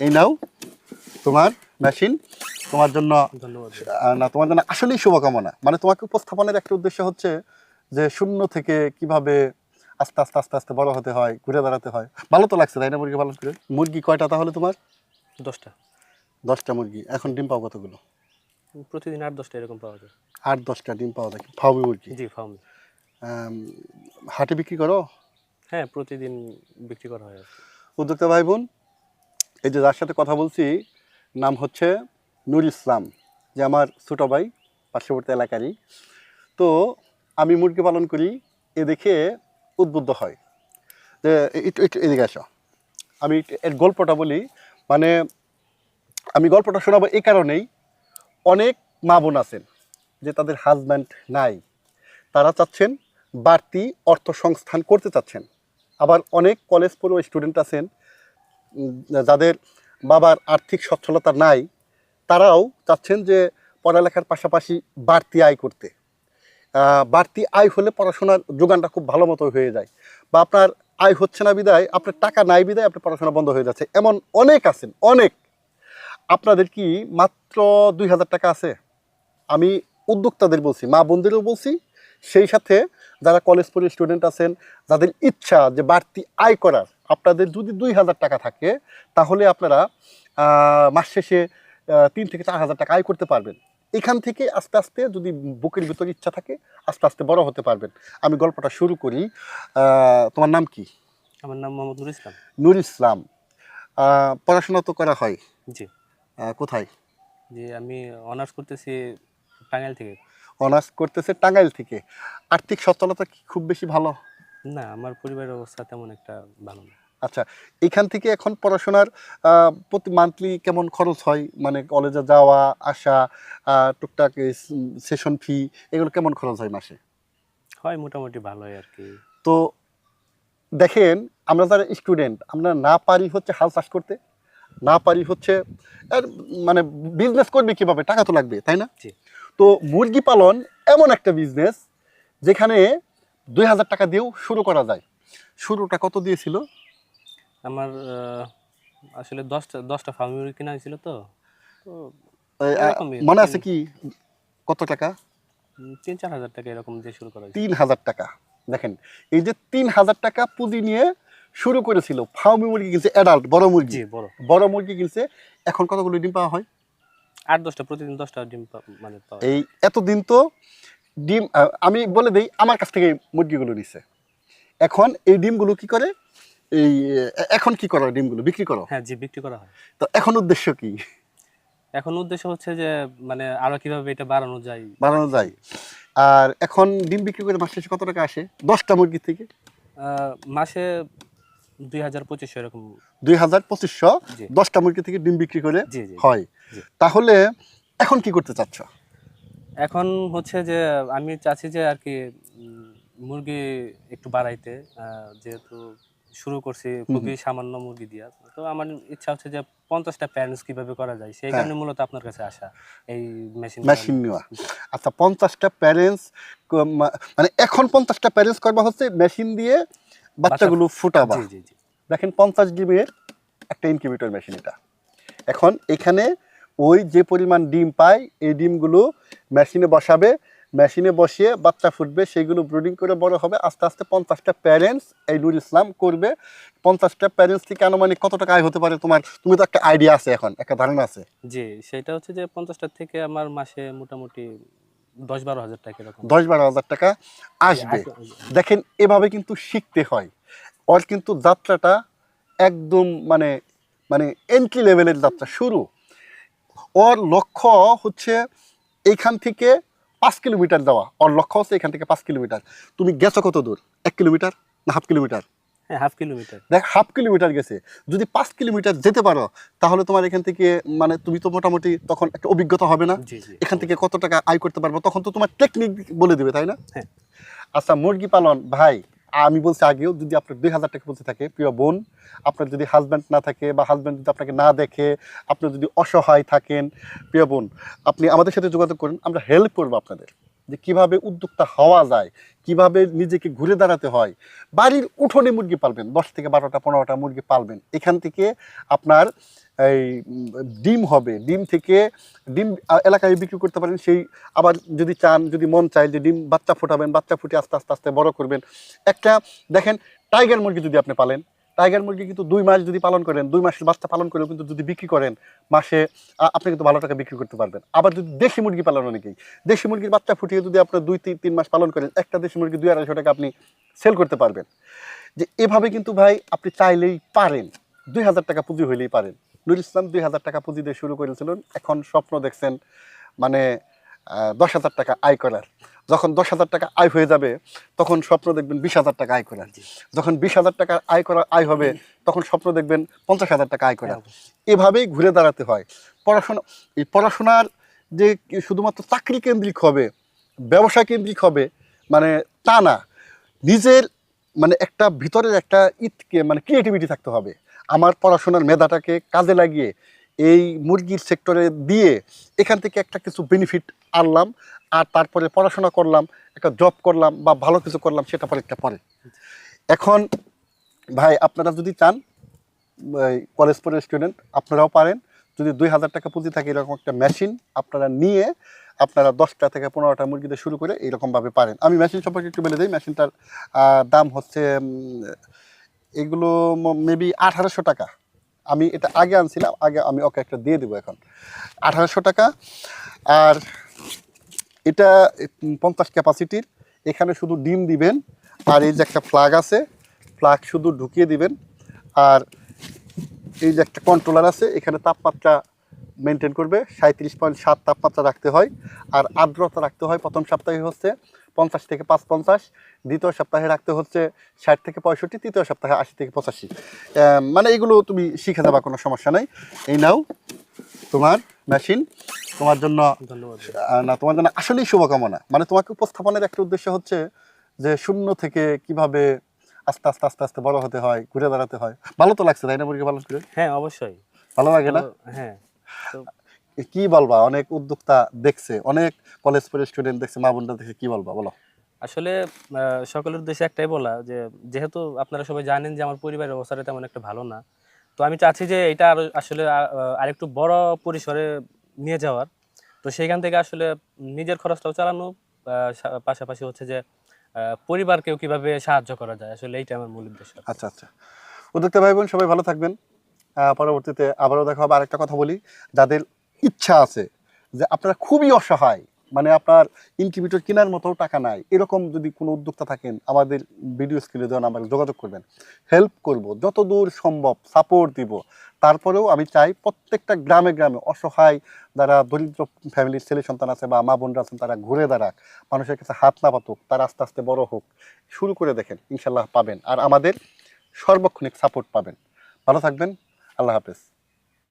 এই নাও তোমার মেশিন তোমার জন্য ধন্যবাদ। না তোমার জন্য আসলেই শুভকামনা। মানে তোমাকে উপস্থাপনের একটা উদ্দেশ্য হচ্ছে যে শূন্য থেকে কীভাবে আস্তে আস্তে আস্তে আস্তে বড় হতে হয় ঘুরে দাঁড়াতে হয়। ভালো তো লাগছে তাই না মুরগি পালন করে? মুরগি কয়টা তাহলে তোমার? দশটা। দশটা মুরগি। এখন ডিম পাও কতগুলো? প্রতিদিন আট দশটা এরকম পাওয়া যায়। আট দশটা ডিম পাওয়া যায়। ফাউমি মুরগি? জি আম, হাটে বিক্রি করো? হ্যাঁ প্রতিদিন বিক্রি করা হয় উদ্যোক্তা ভাই বোন? এই যে যার সাথে কথা বলছি, নাম হচ্ছে নুর ইসলাম, যে আমার ছোটো ভাই, পার্শ্ববর্তী এলাকারই। তো আমি মুরগি পালন করি, এ দেখে উদ্বুদ্ধ হয়। যে এদিকে আসো। আমি এর গল্পটা বলি মানে আমি গল্পটা শোনাবো এই কারণেই অনেক মা বোন আছেন, যে তাদের হাজব্যান্ড নাই। তারা চাচ্ছেন বাড়তি অর্থ সংস্থান করতে চাচ্ছেন। আবার অনেক কলেজ পড়ুয়া স্টুডেন্ট আছেন যাদের বাবার আর্থিক সচ্ছলতা নাই, তারাও চাচ্ছেন যে পড়ালেখার পাশাপাশি বাড়তি আয় করতে। বাড়তি আয় হলে পড়াশোনার যোগানটা খুব ভালো মতো হয়ে যায়। বা আপনার আয় হচ্ছে না বিদায়, আপনার টাকা নাই বিদায়, আপনার পড়াশোনা বন্ধ হয়ে যাচ্ছে। এমন অনেক আছেন, অনেক। আপনাদের কি মাত্র দুই হাজার টাকা আছে? আমি উদ্যোক্তাদের বলছি, মা বোনদেরও বলছি, সেই সাথে যারা কলেজ পড়ে স্টুডেন্ট আছেন, যাদের ইচ্ছা যে বাড়তি আয় করার আপনাদের যদি দুই হাজার টাকা থাকে তাহলে আপনারা মাস শেষে তিন থেকে চার হাজার টাকা আয় করতে পারবেন। এখান থেকে আস্তে আস্তে যদি বুকের ভিতরে ইচ্ছা থাকে আস্তে আস্তে বড় হতে পারবেন। আমি গল্পটা শুরু করি। তোমার নাম কি? আমার নাম মোহাম্মদ নুর ইসলাম। নুর ইসলাম। পড়াশোনা তো করা হয়? জি। কোথায়? যে আমি অনার্স করতেছি টাঙ্গাইল থেকে। অনার্স করতেছে টাঙ্গাইল থেকে। আর্থিক সচ্ছলতা কি খুব বেশি ভালো? না আমার পরিবারের অবস্থা তেমন একটা ভালো না। আচ্ছা এখান থেকে এখন পড়াশোনার প্রতি মান্থলি কেমন খরচ হয়? মানে কলেজে যাওয়া আসা টুকটাক সেশন ফি এগুলো কেমন খরচ হয় মাসে? হয় মোটামুটি ভালোই আর কি। তো দেখেন আমরা যারা স্টুডেন্ট আমরা না পারি হচ্ছে হাল চাষ করতে না পারি হচ্ছে মানে বিজনেস করবে কীভাবে? টাকা তো লাগবে তাই না? তো মুরগি পালন এমন একটা বিজনেস যেখানে দুই হাজার টাকা দিয়েও শুরু করা যায়। শুরুটা কত দিয়েছিল? আমার আসলে দশটা দশটা ফার্মি কিনা হয়েছিল তো। মনে আছে কি কত টাকা? তিন চার হাজার টাকা এরকম দিয়ে শুরু করা তিন হাজার টাকা। দেখেন এই যে তিন হাজার টাকা পুঁজি নিয়ে শুরু করেছিল ফার্মি মুরগি কিনছে অ্যাডাল্ট বড় মুরগি। বড়। বড় মুরগি কিনছে এখন কতগুলো ডিম পাওয়া হয়? আট দশটা প্রতিদিন দশটা ডিম মানে। এই এতদিন তো ডিম আমি বলে দিই আমার কাছ থেকে মুরগিগুলো নিছে। এখন এই ডিমগুলো কি করে? এই এখন কি করো ডিমগুলো? বিক্রি করো। হ্যাঁ জি বিক্রি করা হয়। তো এখন উদ্দেশ্য কি? এখন উদ্দেশ্য হচ্ছে যে মানে আরও কীভাবে এটা বাড়ানো যায়। বাড়ানো যায়। আর এখন ডিম বিক্রি করে মাস শেষে কত টাকা আসে? দশটা মুরগি থেকে? আহ, মাসে দুই হাজার পঁচিশশো এরকম। দুই হাজার পঁচিশশো। দশটা মুরগি থেকে ডিম বিক্রি করে হয়। তাহলে এখন কি করতে চাচ্ছ? এখন হচ্ছে যে আমি চাচ্ছি যে আর কি মুরগি একটু বাড়াইতে যেহেতু শুরু করছি খুবই সামান্য মুরগি দিয়া। তো আমার ইচ্ছা হচ্ছে যে পঞ্চাশটা প্যারেন্টস কীভাবে করা যায় সেই হ্যাঁ। কারণে মূলত আপনার কাছে আসা এই মেশিন মেশিন নেওয়া। আচ্ছা পঞ্চাশটা প্যারেন্টস মানে এখন পঞ্চাশটা প্যারেন্টস করবা হচ্ছে মেশিন দিয়ে বাচ্চাগুলো ফুটাবা। দেখেন পঞ্চাশ ডিমের একটা ইনকিউবেটর মেশিন এটা। এখন এখানে ওই যে পরিমাণ ডিম পায় এই ডিমগুলো মেশিনে বসাবে। মেশিনে বসিয়ে বাচ্চা ফুটবে সেগুলো ব্রুডিং করে বড় হবে। আস্তে আস্তে পঞ্চাশটা প্যারেন্টস এই নুর ইসলাম করবে। পঞ্চাশটা প্যারেন্টস থেকে আনুমানিক কত টাকা আয় হতে পারে তোমার? তুমি তো একটা আইডিয়া আছে এখন একটা ধারণা আছে। জি সেটা হচ্ছে যে পঞ্চাশটা থেকে আমার মাসে মোটামুটি দশ বারো হাজার টাকা দশ বারো হাজার টাকা আসবে। দেখেন এভাবে কিন্তু শিখতে হয়। ওর কিন্তু যাত্রাটা একদম মানে মানে এন্ট্রি লেভেলের যাত্রা শুরু। ওর লক্ষ্য হচ্ছে এইখান থেকে পাঁচ কিলোমিটার যাওয়া। ওর লক্ষ্য হচ্ছে এখান থেকে পাঁচ কিলোমিটার। তুমি গেছো কত দূর? এক কিলোমিটার না হাফ কিলোমিটার? হ্যাঁ হাফ কিলোমিটার। দেখ হাফ কিলোমিটার গেছে। যদি পাঁচ কিলোমিটার যেতে পারো তাহলে তোমার এখান থেকে মানে তুমি তো মোটামুটি তখন একটা অভিজ্ঞতা হবে না। এখান থেকে কত টাকা আয় করতে পারব তখন তো তোমার টেকনিক বলে দিবে তাই না? হ্যাঁ। আচ্ছা মুরগি পালন ভাই আমি বলছি আগেও যদি আপনার দুই হাজার টাকা বলতে থাকে, প্রিয় বোন, আপনার যদি হাজব্যান্ড না থাকে বা হাজব্যান্ড যদি আপনাকে না দেখে, আপনি যদি অসহায় থাকেন, প্রিয় বোন, আপনি আমাদের সাথে যোগাযোগ করেন, আমরা হেল্প করব আপনাদের যে কীভাবে উদ্যোক্তা হওয়া যায়, কীভাবে নিজেকে ঘুরে দাঁড়াতে হয়। বাড়ির উঠোনে মুরগি পালবেন, দশ থেকে বারোটা, পনেরোটা মুরগি পালবেন। এখান থেকে আপনার এই ডিম হবে, ডিম থেকে ডিম এলাকায় বিক্রি করতে পারেন, সেই আবার যদি চান, যদি মন চায় যে ডিম বাচ্চা ফোটাবেন, বাচ্চা ফুটে আস্তে আস্তে আস্তে বড় করবেন। একটা দেখেন, টাইগার মুরগি যদি আপনি পালেন, টাইগার মুরগি কিন্তু দুই মাস যদি পালন করেন, দুই মাসের বাচ্চা পালন করেও কিন্তু যদি বিক্রি করেন, মাসে আপনি কিন্তু ভালো টাকা বিক্রি করতে পারবেন। আবার যদি দেশি মুরগি পালন অনেকেই, দেশি মুরগির বাচ্চা ফুটিয়ে যদি আপনার দুই, তিন তিন মাস পালন করেন, একটা দেশি মুরগি দুই, আড়াইশো টাকা আপনি সেল করতে পারবেন। যে এভাবে কিন্তু ভাই আপনি চাইলেই পারেন, দুই হাজার টাকা পুঁজি হইলেই পারেন। নুর ইসলাম দুই হাজার টাকা পুঁজি দিয়ে শুরু করেছিলেন। এখন স্বপ্ন দেখছেন মানে দশ হাজার টাকা আয় করার। যখন দশ হাজার টাকা আয় হয়ে যাবে, তখন স্বপ্ন দেখবেন বিশ হাজার টাকা আয় করার। যখন বিশ হাজার টাকা আয় করা, আয় হবে, তখন স্বপ্ন দেখবেন পঞ্চাশ হাজার টাকা আয় করার। এভাবেই ঘুরে দাঁড়াতে হয়। পড়াশোনা, এই পড়াশোনার যে শুধুমাত্র চাকরি কেন্দ্রিক হবে, ব্যবসা কেন্দ্রিক হবে মানে তা না। নিজের মানে একটা ভিতরের একটা ইতকে মানে ক্রিয়েটিভিটি থাকতে হবে। আমার পড়াশোনার মেধাটাকে কাজে লাগিয়ে এই মুরগির সেক্টরে দিয়ে এখান থেকে একটা কিছু বেনিফিট আনলাম, আর তারপরে পড়াশোনা করলাম, একটা জব করলাম বা ভালো কিছু করলাম, সেটা পরে একটা পরে। এখন ভাই, আপনারা যদি চান কলেজ পড়ে স্টুডেন্ট আপনারাও পারেন। যদি দুই হাজার টাকা পুঁজি থাকে, এরকম একটা মেশিন আপনারা নিয়ে আপনারা দশটা থেকে পনেরোটা মুরগিতে শুরু করে এইরকমভাবে পারেন। আমি মেশিন সম্পর্কে একটু বলে দিই মেশিনটার দাম হচ্ছে এগুলো মেবি আঠারোশো টাকা। আমি এটা আগে আনছিলাম, আগে আমি ওকে একটা দিয়ে দেবো এখন। আঠারোশো টাকা। আর এটা পঞ্চাশ ক্যাপাসিটির। এখানে শুধু ডিম দিবেন, আর এই যে একটা ফ্লাগ আছে ফ্লাগ শুধু ঢুকিয়ে দিবেন। আর এই যে একটা কন্ট্রোলার আছে, এখানে তাপমাত্রা মেনটেন করবে। সাঁত্রিশ পয়েন্ট সাত তাপমাত্রা রাখতে হয়। আর আর্দ্রতা রাখতে হয় প্রথম সপ্তাহে হচ্ছে। পঞ্চাশ থেকে পাঁচ পঞ্চাশ দ্বিতীয় সপ্তাহে রাখতে হচ্ছে ষাট থেকে পঁয়ষট্টি তৃতীয় সপ্তাহে আশি থেকে পঁচাশি। মানে এগুলো তুমি শিখে যাবা কোনো সমস্যা নাই। এই নাও তোমার মেশিন তোমার জন্য ধন্যবাদ। না তোমার জন্য আসলেই শুভকামনা। মানে তোমাকে উপস্থাপনের একটা উদ্দেশ্য হচ্ছে যে শূন্য থেকে কীভাবে আস্তে আস্তে আস্তে আস্তে বড় হতে হয় ঘুরে দাঁড়াতে হয়। ভালো তো লাগছে তাই না মুরগি পালন করে? হ্যাঁ অবশ্যই। ভালো লাগে না? হ্যাঁ কি বলবা? অনেক উদ্যোক্তা দেখছে অনেক কলেজ পড়ে স্টুডেন্ট দেখছে মা বোনরা দেখে কি বলবা বলো। আসলে সকলের উদ্দেশ্যে একটাই বলা যে যেহেতু আপনারা সবাই জানেন যে আমার পরিবারের অবস্থাটা তেমন একটা ভালো না তো আমি চাচ্ছি যে এটা আরও আসলে আরেকটু বড় পরিসরে নিয়ে যাওয়ার। তো সেইখান থেকে আসলে নিজের খরচটাও চালানো পাশাপাশি হচ্ছে যে পরিবারকেও কীভাবে সাহায্য করা যায় আসলে এইটা আমার মূল উদ্দেশ্য। আচ্ছা আচ্ছা। উদ্যোক্তা ভাই বোন সবাই ভালো থাকবেন। আহ, পরবর্তীতে আবারও দেখা হবে আরেকটা কথা বলি। যাদের ইচ্ছা আছে যে আপনারা খুবই অসহায় মানে আপনার ইনকিউবেটর কেনার মতো টাকা নাই। এরকম যদি কোনো উদ্যোক্তা থাকেন, আমাদের ভিডিও স্ক্রিনে দেওয়া নাম্বারে যোগাযোগ করবেন। হেল্প করব, যতদূর সম্ভব সাপোর্ট দিব। তারপরেও আমি চাই প্রত্যেকটা গ্রামে গ্রামে অসহায় যারা দরিদ্র ফ্যামিলির ছেলে সন্তান আছে বা মা বোনরা আছেন, তারা ঘুরে দাঁড়াক, মানুষের কাছে হাত না পাতুক তারা আস্তে আস্তে বড় হোক, শুরু করে দেখেন ইনশাল্লাহ পাবেন। আর আমাদের সর্বক্ষণিক সাপোর্ট পাবেন। ভালো থাকবেন, আল্লাহ হাফেজ।